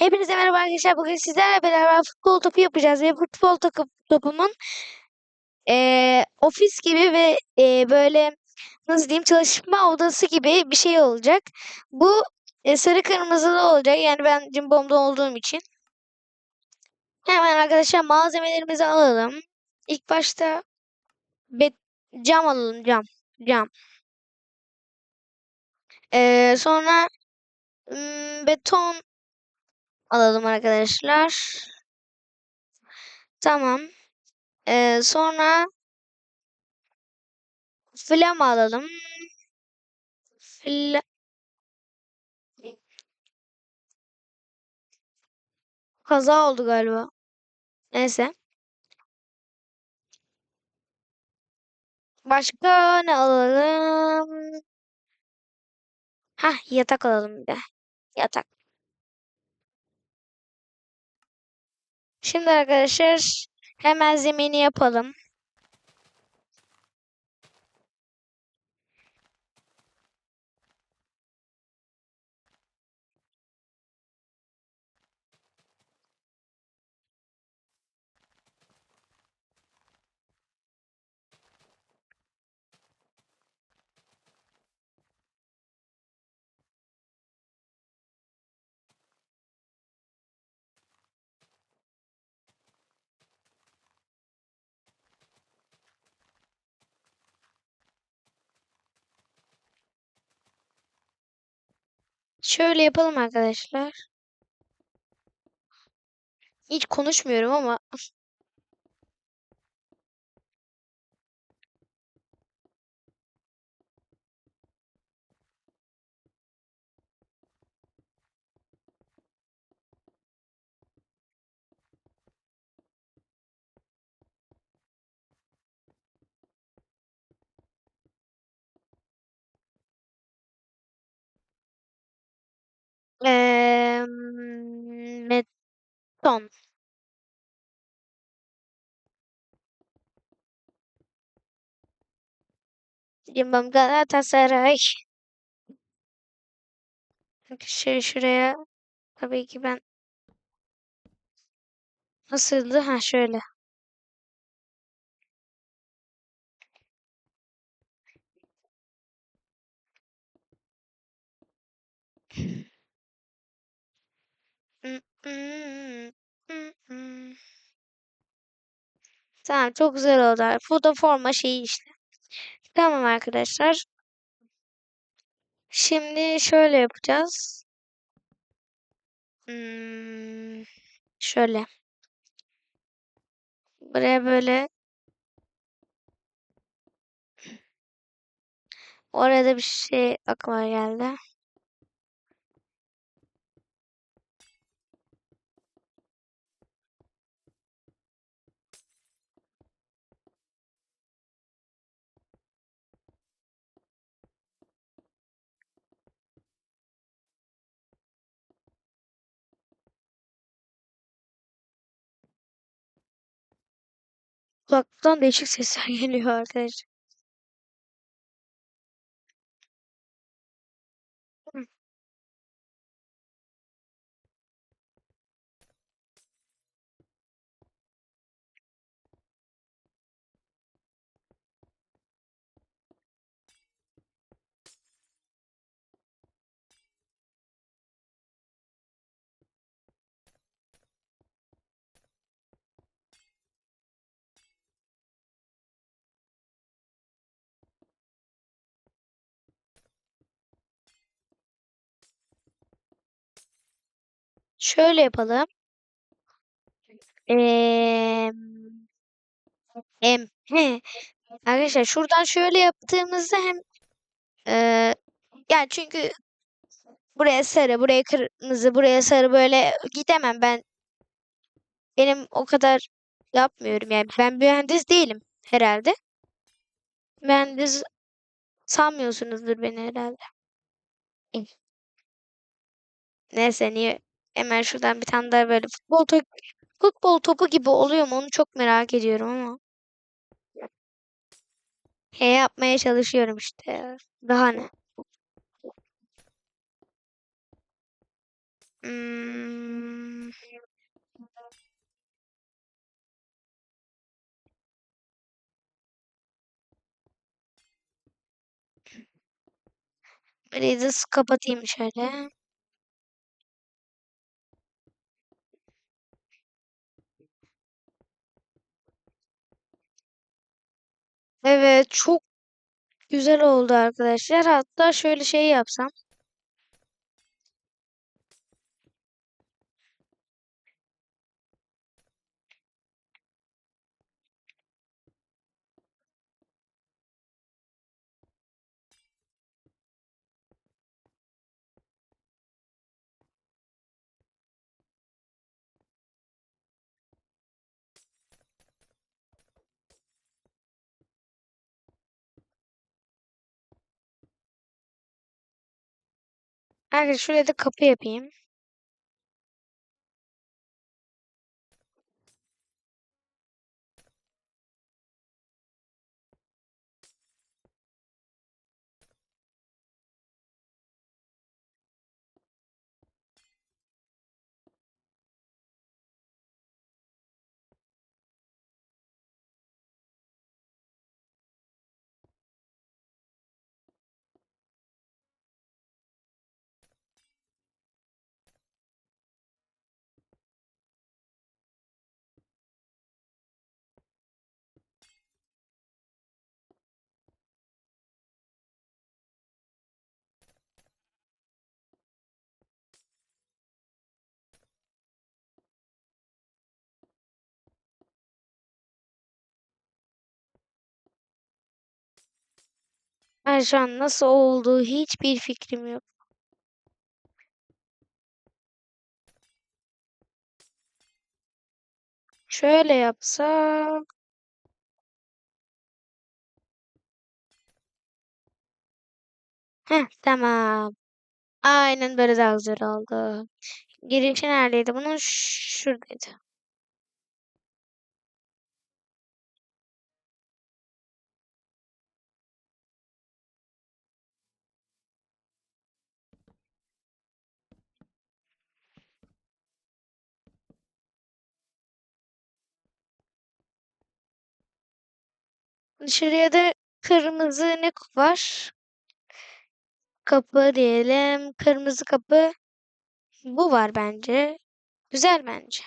Hepinize merhaba arkadaşlar. Bugün sizlerle beraber futbol topu yapacağız ve futbol topu, topumun eee, ofis gibi ve eee, böyle nasıl diyeyim çalışma odası gibi bir şey olacak. Bu e, sarı kırmızılı olacak. Yani ben cimbomda olduğum için. Hemen arkadaşlar malzemelerimizi alalım. İlk başta bet cam alalım cam. Cam. Eee, sonra beton alalım arkadaşlar. Tamam. Ee, sonra flam alalım. Fla Kaza oldu galiba. Neyse. Başka ne alalım? Hah yatak alalım bir de. Yatak. Şimdi arkadaşlar hemen zemini yapalım. Şöyle yapalım arkadaşlar. Hiç konuşmuyorum ama beton. Cimbom Galatasaray. Şey şuraya tabii ki ben nasıldı? Ha şöyle. Tamam çok güzel oldu. Bu da forma şeyi işte. Tamam arkadaşlar. Şimdi şöyle yapacağız. Hmm, şöyle. Buraya böyle orada bir şey aklıma geldi. Kulaklıktan değişik sesler geliyor arkadaşlar. Şöyle yapalım. Em he. Arkadaşlar şuradan şöyle yaptığımızda hem eee yani çünkü buraya sarı, buraya kırmızı, buraya sarı böyle gidemem ben. Benim o kadar yapmıyorum yani. Ben mühendis değilim herhalde. Mühendis sanmıyorsunuzdur beni herhalde. Neyse niye Hemen şuradan bir tane daha böyle futbol topu, futbol topu gibi oluyor mu onu çok merak ediyorum ama. He yapmaya çalışıyorum işte. Daha ne? Hmm. Burayı da kapatayım şöyle. Evet çok güzel oldu arkadaşlar. Hatta şöyle şey yapsam. Arkadaşlar şuraya da kapı yapayım. Ben şu an nasıl olduğu hiçbir fikrim yok. Şöyle yapsak. Heh tamam. Aynen böyle daha güzel oldu. Girişi neredeydi? Bunun şuradaydı. Dışarıya da kırmızı ne var? Kapı diyelim. Kırmızı kapı. Bu var bence. Güzel bence.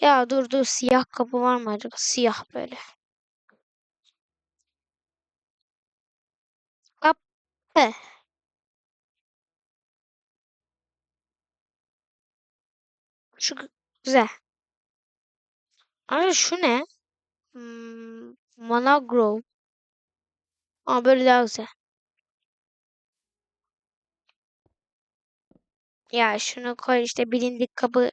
Ya dur dur siyah kapı var mı acaba? Siyah böyle. Kapı. Şu güzel. Ama şu ne? Hmm, Managro. Ama böyle daha güzel. Ya şunu koy işte bilindik kapı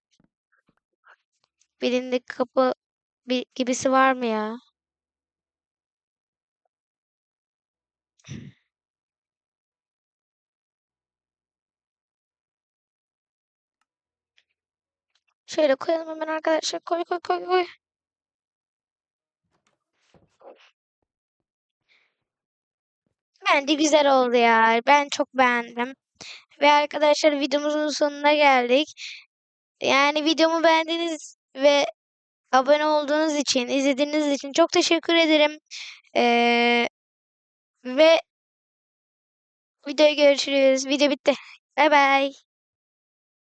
bilindik kapı bir gibisi var mı ya? Şöyle koyalım hemen arkadaşlar. Koy koy koy koy. Bence güzel oldu ya. Ben çok beğendim. Ve arkadaşlar videomuzun sonuna geldik. Yani videomu beğendiğiniz ve abone olduğunuz için, izlediğiniz için çok teşekkür ederim. Ee, ve videoyu görüşürüz. Video bitti. Bay bay.